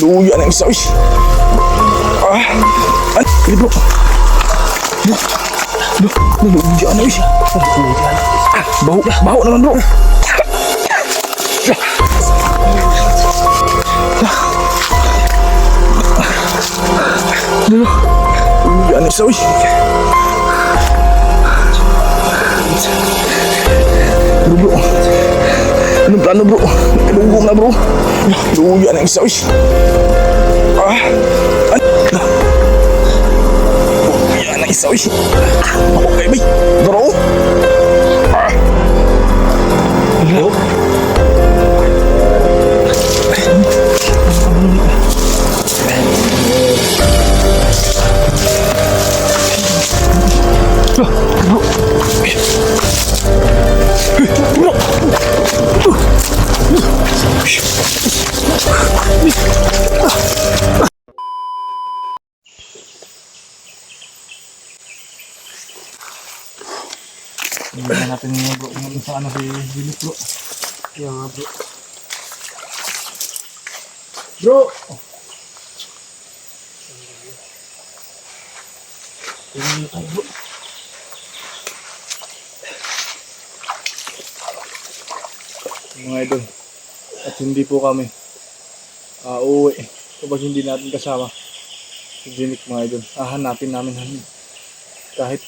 Luya na isa, uy. Ah, ay, kali bro. Bro, bro, luya na, uy. Ah, baho, baho naman bro. Luya na isa, uy. Bro, bro. Anong plano bro? Ilugong na bro. Luya na isa, uy. Ah, ay. Luya na isa, uy. Ah, okay, bay. Bro! Tayo bro. Mga idol, at hindi po kami ah uuwi kapag hindi natin kasama si Jinik mga idol. Hahanapin namin namin kahit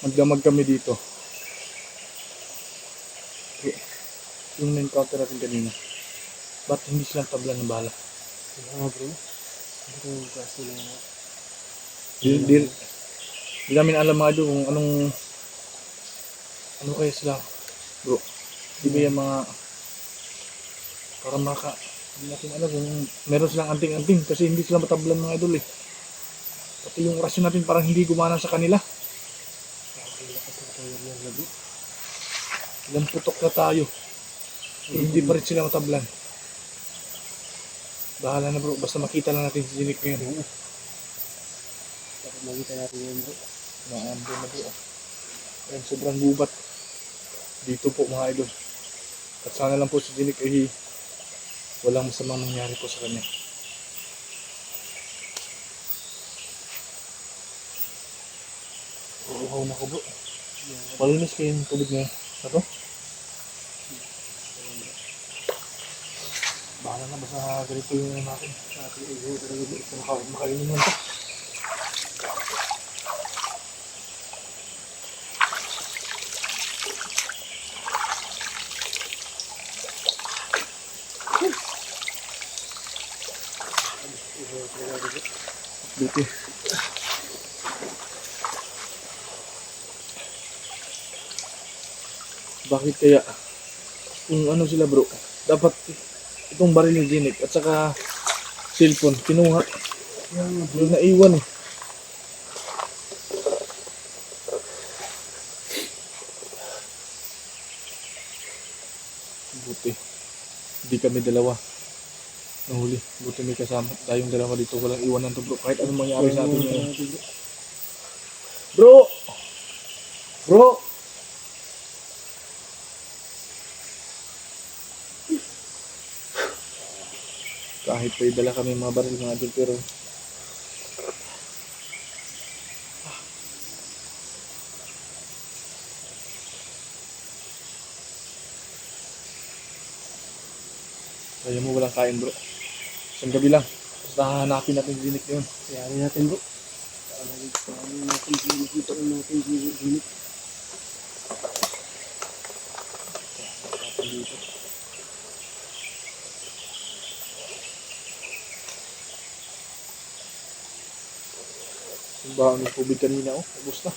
magdamag kami dito. Okay. Yung na-encounter natin kanina. Ba't hindi silang tabla ng bala? Ah, bro. Ito kasi na Di, di, di namin alam mga idol kung anong ano kaya sila bro. Di ba yung mga parang maka hindi natin alam kung meron silang anting-anting kasi hindi sila matablan mga idol eh. Pati yung orasyon natin parang hindi gumana sa kanila. Ilang putok na tayo. Hindi pa rin sila matablan. Bahala na bro, basta makita lang natin si Jinik ngayon. Dapat makita natin yun bro. Naando na po. Ayan, sobrang gubat. Dito po mga idol. At sana lang po si Jinik ay walang masamang nangyari po sa kanya. Uuhaw na ko bro. Malinis kayo yung tubig na ito. Bahala na basta ganito yung ano natin. Sa ating iho talaga bro. Maka, makainom lang to. Dito. Bakit kaya kung ano sila bro, dapat itong baril ni Jinik at saka cellphone kinuha. Yung naiwan eh. Buti. Hindi kami dalawa. Nahuli. Buti may kasama tayong dalawa dito. Walang iwanan to bro. Kahit anong mangyari sa atin ngayon. Bro! Bro! Kahit pa dala kami mga baril mga idol pero Kaya mo walang kain bro. Isang gabi lang. Basta hahanapin natin dinik yun. Kayari natin bro. Kayari natin ginit. Ito natin ginit. Yung baon ng tubig kanina oh. Ubus na.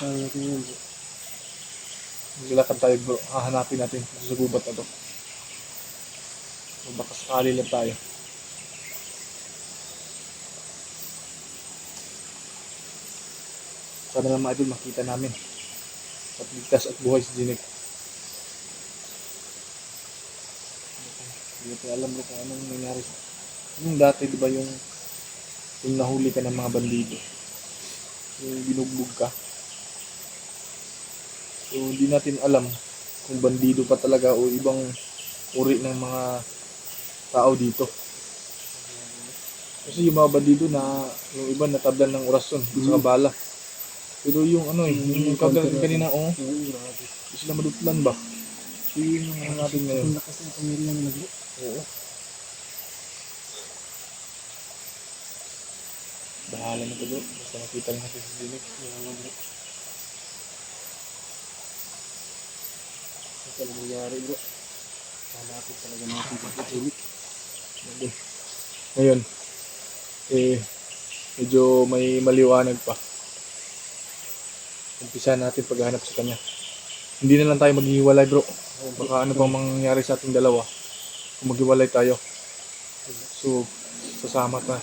Bro. Maglalakad tayo bro. Hahanapin natin sa gubat na to. O baka sakali lang tayo. Sana lang mga makita namin. At ligtas at buhay si Jinek. Hindi alam bro kung anong nangyari. Yung dati di ba yung yung nahuli ka ng mga bandido. yung binugbog ka. So, hindi natin alam kung bandido pa talaga o ibang uri ng mga tao dito. Kasi yung mga bandido na, yung iba natablan ng orasyon, mm. sa bala. Pero yung ano eh, yung, yung kagad kanina, oh, hindi sila madutlan ba? So yun yung ano natin ngayon. Ang lakas ng pamilya ng naglo. Oo. Bahala na to bro. Basta nakita lang natin si Dinik. Kaya nga bro. Ano pala nangyari bro? Hanapin talaga natin sa Tinik. Ngayon, eh, medyo may maliwanag pa. Umpisa natin paghahanap sa kanya. Hindi na lang tayo maghihiwalay bro. Baka ano bang mangyari sa ating dalawa kung maghiwalay tayo. So, sasama ta.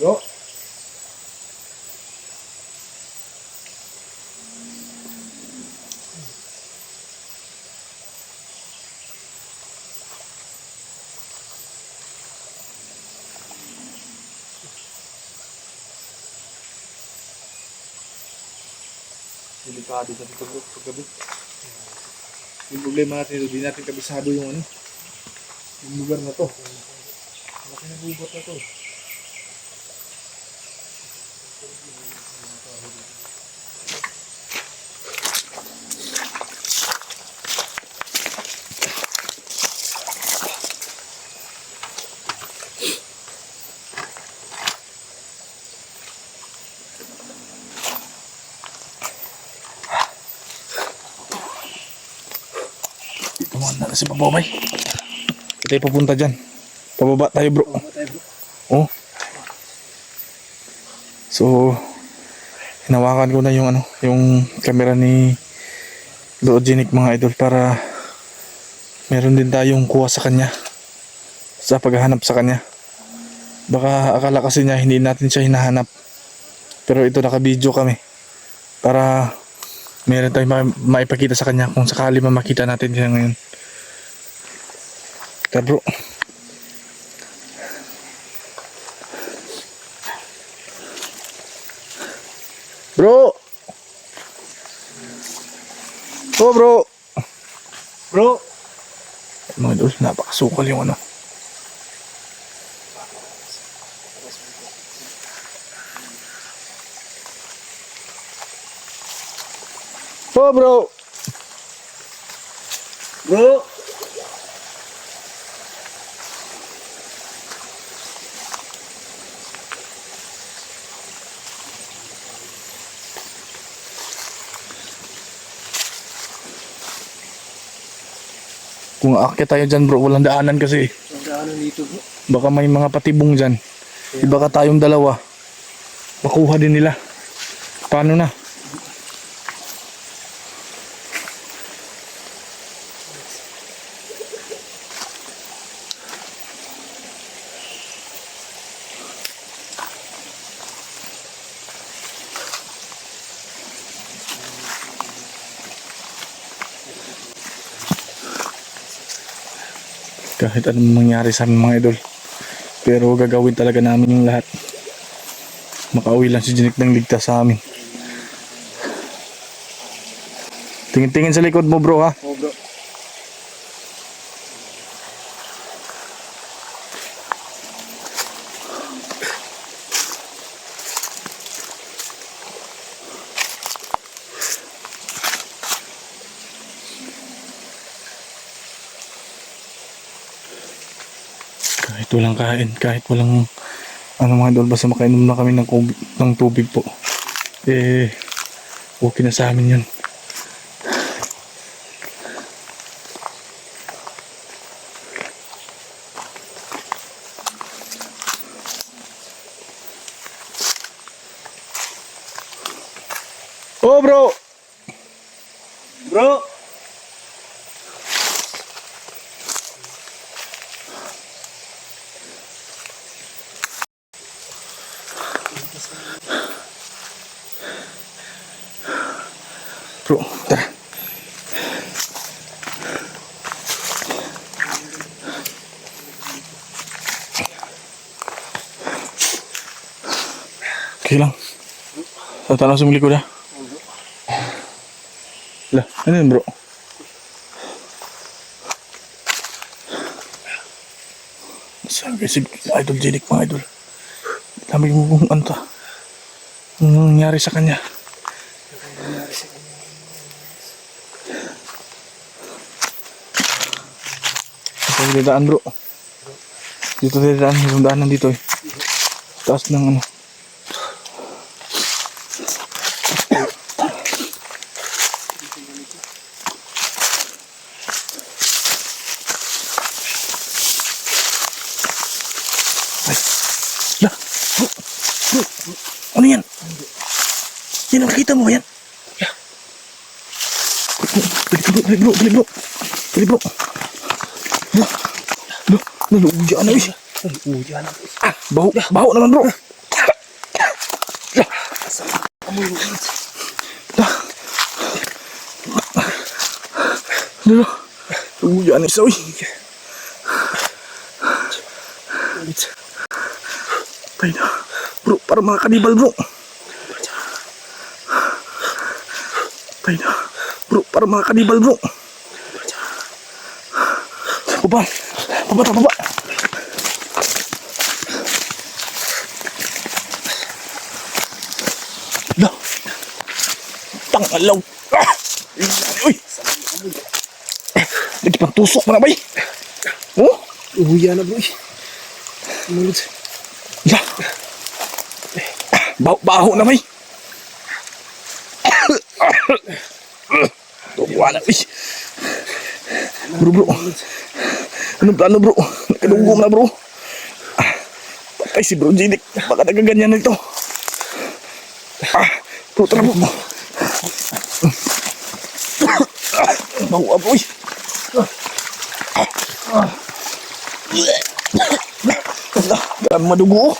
Bro, delikado sa bro, paggabi. Yung problema natin dito, di natin kabisado yung ano, yung lugar na to. Laki na gubat na to. Dito mo na si Bababay. Kita tayo pupunta dyan. Pababa tayo bro. Oh. So, hinawakan ko na yung ano, yung camera ni Loogenic mga idol para meron din tayong kuha sa kanya sa paghahanap sa kanya. Baka akala kasi niya hindi natin siya hinahanap. Pero ito naka-video kami para meron tayong ma- maipakita sa kanya kung sakali mamakita natin siya ngayon. Tara bro. Bro! Oh bro! Bro! Mga idol, napakasukal yung ano. Oh bro! Bro! Kung aakyat tayo dyan bro, walang daanan kasi. Ang daanan dito bro. Baka may mga patibong dyan. Di baka tayong dalawa. Makuha din nila. Paano na? Kahit anong mangyari sa amin mga idol. Pero gagawin talaga namin yung lahat. Makauwi lang si Jinik ng ligtas sa amin. Tingin-tingin sa likod mo bro ha kahit walang kain kahit walang ano mga idol basta makainom na kami ng, ng tubig po. Eh okay na sa amin yun Oh bro! Bro! Bro, tara. Okay lang. Tata langsung beli kuda. Lah, ano yun bro? Sabi Idol Jelik mga idol. Dami mo kung ano to. Anong nangyari sa kanya? Dito tayo dadaan bro. Dito dadaan. Yung daanan dito eh. Taas ng ano. Ay. Lah. Bro. Bro. Ano yan? Yan ang nakita mo yan. Ya. Bili bro, bili bro, bili bro. Bili bro. Bro. Bro. Naluja na eh. Ay, uya na. Ah, baho, baho naman bro. Amoy ulit. Dah. Dalo. Uya na isa uy. Ulit. Patay na. Bro, para mga kanibal bro. Patay na. Bro, para mga kanibal bro. Baba. Baba baba. Lah. Tangalaw. Ah! Uy. Eh, Lagi pang tusok pa na bay. Oh? Uya na bro. eh. Ulit. Ya. Baho, baho na may. Tuwa Bro, bro. Anong plano, bro? Nakadugom na, bro. Ah, Patay si Bro Jinik. Baka nagaganyan na ito. Ah, bro, tara, bro. Ah, Baho ka, bro. uy. Wala, dami madugo. oh.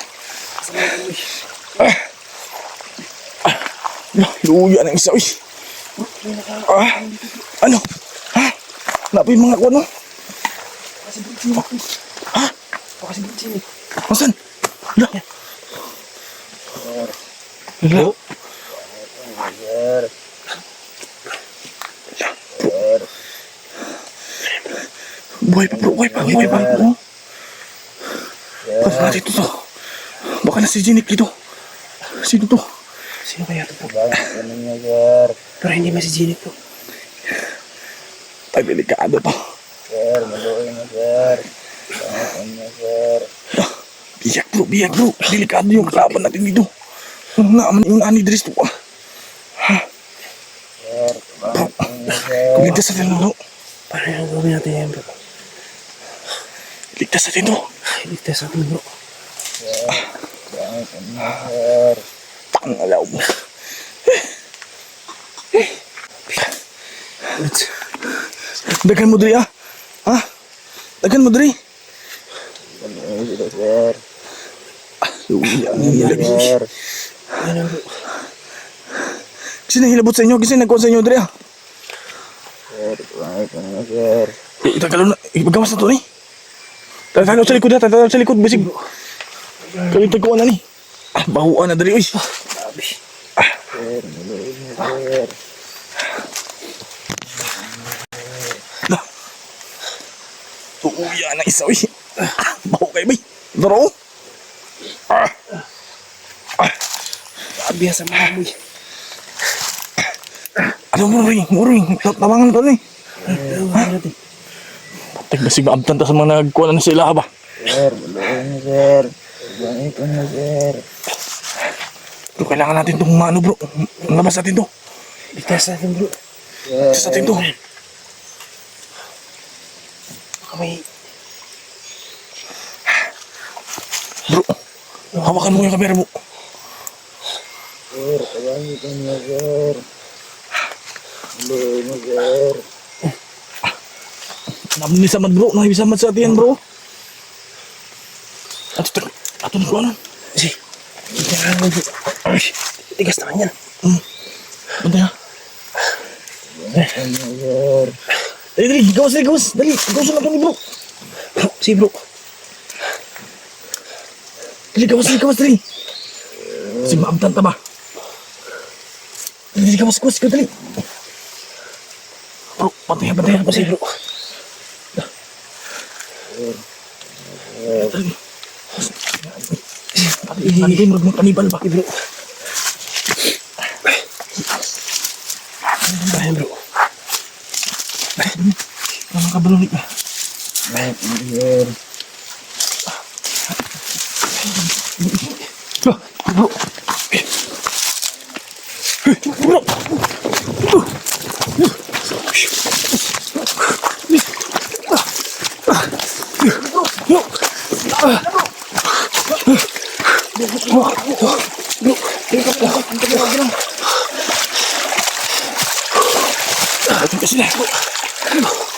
Lah, luya ng isa. Ah, ano? Ha? Napo yung mga kuwan, no? Ha? Kasi bro, sini. Masan? Lah. Lah. Buhay pa bro, buhay pa, buhay pa. Oh. Ba't natin ito to? Baka na si Jinik dito. Sino to? Sino kaya ito bro? Pero hindi man si Jenny bro. Ay, delikado to. Biyak bro, biyak bro. Delikado yung kalaban natin dito. Ano naman yung ani Dres to ah. Ha? Bro, kung ligtas natin bro. Yung gawin natin yan bro? Ligtas natin to. Ay, ligtas natin bro. Tangalaw mo. Ulit. Dagan mo diri ah. Ha? Dagan mo diri. Ah, ang hilabot. Yan ang bro. Kasi nahilabot sa inyo, kasi nagkuhan sa inyo diri ah. Itagalaw na, ibagawas na to ni. Tatalo sa likod ha, tatalo sa likod, basig. Kami tagkuhan na ni. Ah, bahuan na diri, uy. Grabe. Tuuya na isa, uy. Ah, baho kayo, bay. Daro. Ah, Grabe yan sa mga amoy. ano mo rin, mo rin. Tawangan to ni. Gawin natin? Patay, basig maabtan ta sa mga nagkuhan na sila ba. Bro, kailangan natin itong mano, bro. Labas natin to. Ligtas natin bro. Labas natin to. Baka may Bro, hawakan mo yung kamera mo. Namin ni samad bro, nahibi samad sa atin bro. Ato ito, ato na ko ano. Kasi, hindi na lang bro. Ay, tigas naman yan. Bantay ha. Dali, dali, gawas, dali, gawas. Dali, gawas na ni bro. Si bro. Dali, gawas, dali, gawas, dali. Si maamtan ta ba? Dali, dali, gawas, gawas, dali. Bro, pantay, pantay pa si bro. Dali. Pati, pati kayo mga kanibal ba, bro? Ay, bro. Ay, mga kabalungit na. Bro, bro. Bro. Ating kasi na. Bro,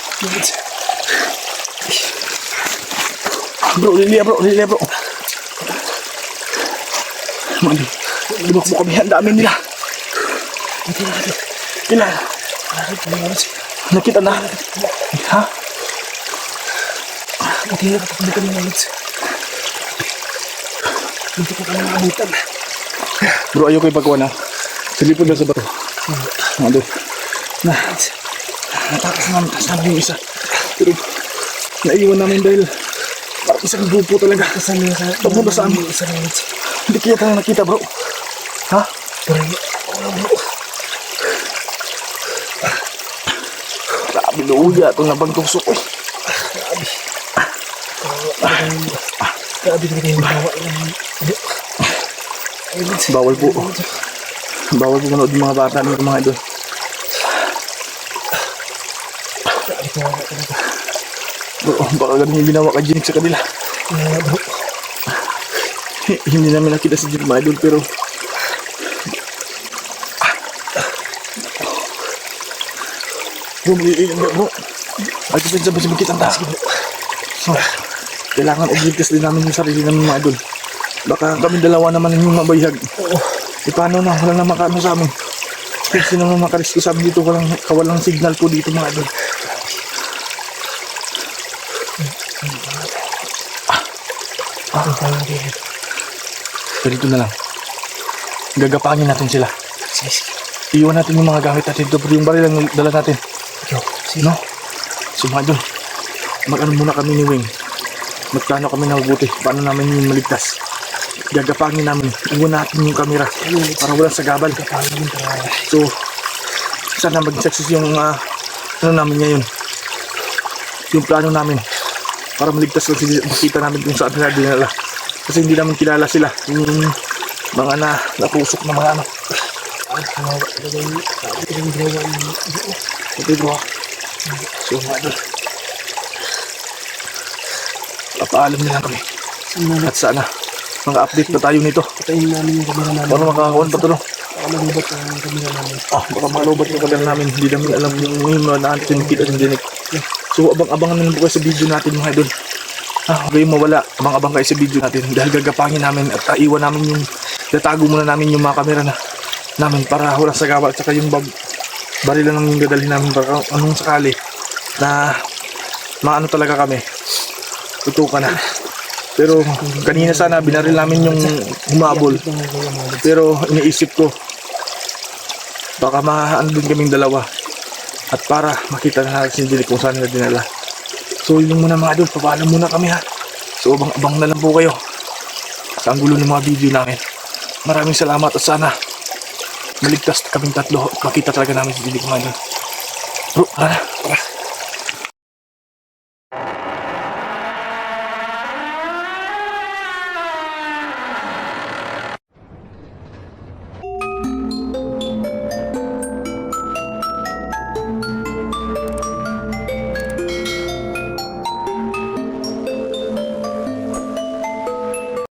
lilia bro, lilia bro. Mali. Lumakbo kami, ang dami nila. Ilan? Nakita na. Ha? Buti na katakbo kami ng Lods. Hindi ko kami nakabutan. Bro, ayoko ipagawa na. Silipon na sa bato. Ano? Na. Natakas namin, takas namin yung isa. Pero, naiwan namin dahil parang isang grupo talaga. Kasama sa... Papunta sa amin. Isa ng Lods. Hindi kaya tayo nakita bro. Ha? Pero, wala bro. Grabe luya itong nabang tusok eh. Grabe talaga yung bawa ng... Bawal po. Bawal po manood yung mga bata ng mga idol. Kawawa talaga. Bro, baka ganun yung ginawa ka Jinik sa kanila. Kawawa bro. Hindi namin nakita si Jinik mga idol pero Bro, mag-iingat bro, bro. Ay, kasi sa basi magkita ang taas. Kailangan i-ligtas din namin yung sarili namin mga idol. Baka kami dalawa naman yung mabayhag. E paano na, wala na makaano sa amin. Kung sino na makarisko sa amin dito, walang, kawalang signal po dito mga idol. Tayo din. Ganito na lang. Gagapangin natin sila. Sige, sige. Iwan natin yung mga gamit natin dito. Pero yung baril ang dala natin. Ikaw. Sige. No? Mga idol, mag-ano muna kami ni Wing. Magplano kami na mabuti. Paano namin yung maligtas. Gagapangin namin. Iwan natin yung kamera. Para wala sa gabal. Kapag yung talaga. So, sana maging success yung ah, ano namin ngayon. Yung plano namin. Para maligtas lang sila. Makita namin kung saan nila dinala. Kasi hindi namin kilala sila. Yung mga na natusok na mga ano. Ang kawawa talaga yung... Grabe talaga yung ginawa. So mga idol. Papaalam na lang kami. At sana, mga update pa tayo nito. Patayin namin yung kamera namin. Para makakakuan pa to no? Baka malubat ang kamera namin. Ah, baka malubat yung kamera namin. Hindi namin alam yung mga natin nakita ng dinig. So abang-abangan na kayo sa video natin mga idol. Ah, huwag kayong mawala. Abang-abang kayo sa video natin. Dahil gagapangin namin at ah, iwan namin yung tatago muna namin yung mga kamera na namin para wala sa gawal at saka yung bag baril lang yung dadalhin namin para anong sakali na maano talaga kami tutukan na pero kanina sana binaril namin yung humabol pero iniisip ko baka maano din kaming dalawa at para makita na natin si Dilly kung saan nila dinala. So yun muna mga idol papaalam muna kami ha? So abang abang na lang po kayo. Sa ang gulo ng mga video namin. Maraming salamat at sana maligtas kaming tatlo at makita talaga namin si Dilly mga idol bro tara na